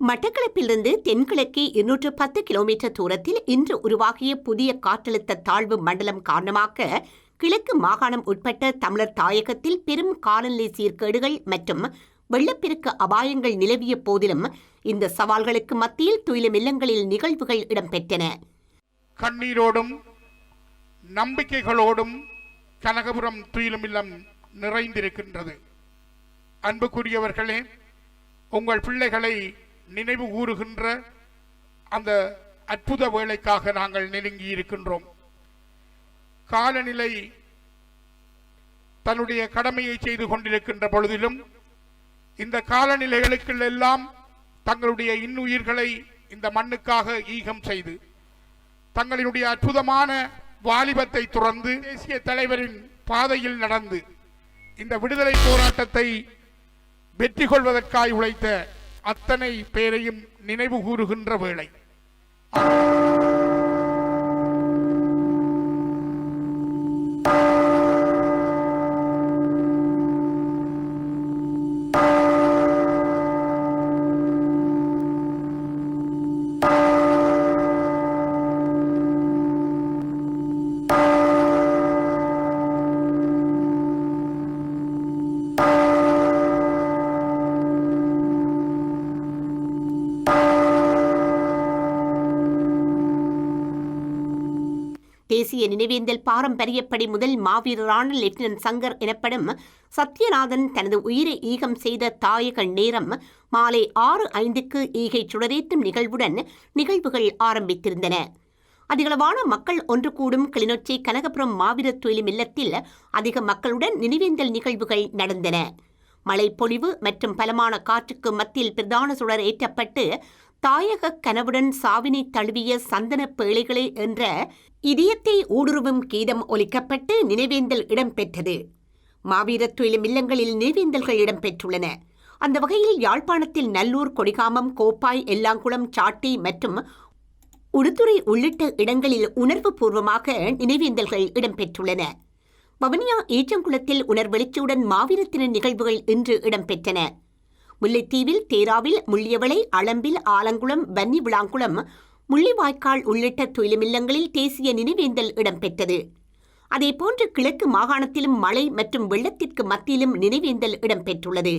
மட்டக்களப்பிலிருந்து தென்கிழக்கே இருநூற்று பத்து கிலோமீட்டர் தூரத்தில் இன்று உருவாகிய புதிய காற்றழுத்த தாழ்வு மண்டலம் காரணமாக கிழக்கு மாகாணம் உட்பட்ட தமிழர் தாயகத்தில் பெரும் காலநிலை சீர்கேடுகள் மற்றும் வெள்ளப்பெருக்கு அபாயங்கள் நிலவிய போதிலும் இந்த சவால்களுக்கு மத்தியில் துயிலும் இல்லங்களில் நிகழ்வுகள் இடம்பெற்றன. கண்ணீரோடும் நம்பிக்கைகளோடும் கனகபுரம் துயிலும் இல்லம் நிறைந்திருக்கின்றது. அன்புக்குரியவர்களே உங்கள் பிள்ளைகளை நினைவு கூறுகின்ற அந்த அற்புத வேலைக்காக நாங்கள் நெருங்கி இருக்கின்றோம். காலநிலை தன்னுடைய கடமையை செய்து கொண்டிருக்கின்ற பொழுதிலும் இந்த காலநிலைகளுக்கு எல்லாம் தங்களுடைய இன்னுயிர்களை இந்த மண்ணுக்காக ஈகம் செய்து தங்களினுடைய அற்புதமான வாலிபத்தை துறந்து தேசிய தலைவரின் பாதையில் நடந்து இந்த விடுதலை போராட்டத்தை வெற்றி கொள்வதற்காய் உழைத்த அத்தனை பேரையும் நினைவு கூறுகின்ற வேளை. தேசிய நினைவேந்தல் பாரம்பரியப்படி முதல் மாவீரரான லெப்டினன்ட் சங்கர் எனப்படும் சத்யநாதன் தனது உயிரை ஈகம் செய்த தாயக நேரம் மாலை ஆறு ஐந்துக்கு ஈகை சுடரேற்றும் நிகழ்வுடன் நிகழ்வுகள் ஆரம்பித்திருந்தன. அதிகளவான மக்கள் ஒன்று கூடும் கிளிநொச்சி கனகபுரம் மாவீரர் தொழிலும் இல்லத்தில் அதிக மக்களுடன் நினைவேந்தல் நிகழ்வுகள் நடந்தன. மழைப்பொழிவு மற்றும் பலமான காற்றுக்கு மத்தியில் பிரதான சுடர் ஏற்றப்பட்டு தாயக கனவுடன் சாவினை தழுவிய சந்தன பேழைகளே என்ற இதயத்தை ஊடுருவும் கீதம் ஒலிக்கப்பட்டு நினைவேந்தல் இடம்பெற்றது. மாவீரத் துயிலும் இல்லங்களில் நினைவேந்தல்கள் இடம்பெற்றுள்ளன. அந்த வகையில் யாழ்ப்பாணத்தில் நல்லூர் கொடிகாமம் கோப்பாய் எல்லாங்குளம் சாட்டி மற்றும் உடுத்துறை உள்ளிட்ட இடங்களில் உணர்வு பூர்வமாக நினைவேந்தல்கள் இடம்பெற்றுள்ளன. வவுனியா ஈச்சங்குளத்தில் உணர்வெளிச்சியுடன் மாவீரத்தின நிகழ்வுகள் இன்று இடம்பெற்றன. முல்லைத்தீவில் தேராவில் முள்ளியவளை அளம்பில் ஆலங்குளம் வன்னி விளாங்குளம் முள்ளிவாய்க்கால் உள்ளிட்ட துயிலுமில்லங்களில் தேசிய நினைவேந்தல் இடம்பெற்றது. அதேபோன்று கிழக்கு மாகாணத்திலும் மழை மற்றும் வெள்ளத்திற்கு மத்தியிலும் நினைவேந்தல் இடம்பெற்றுள்ளது.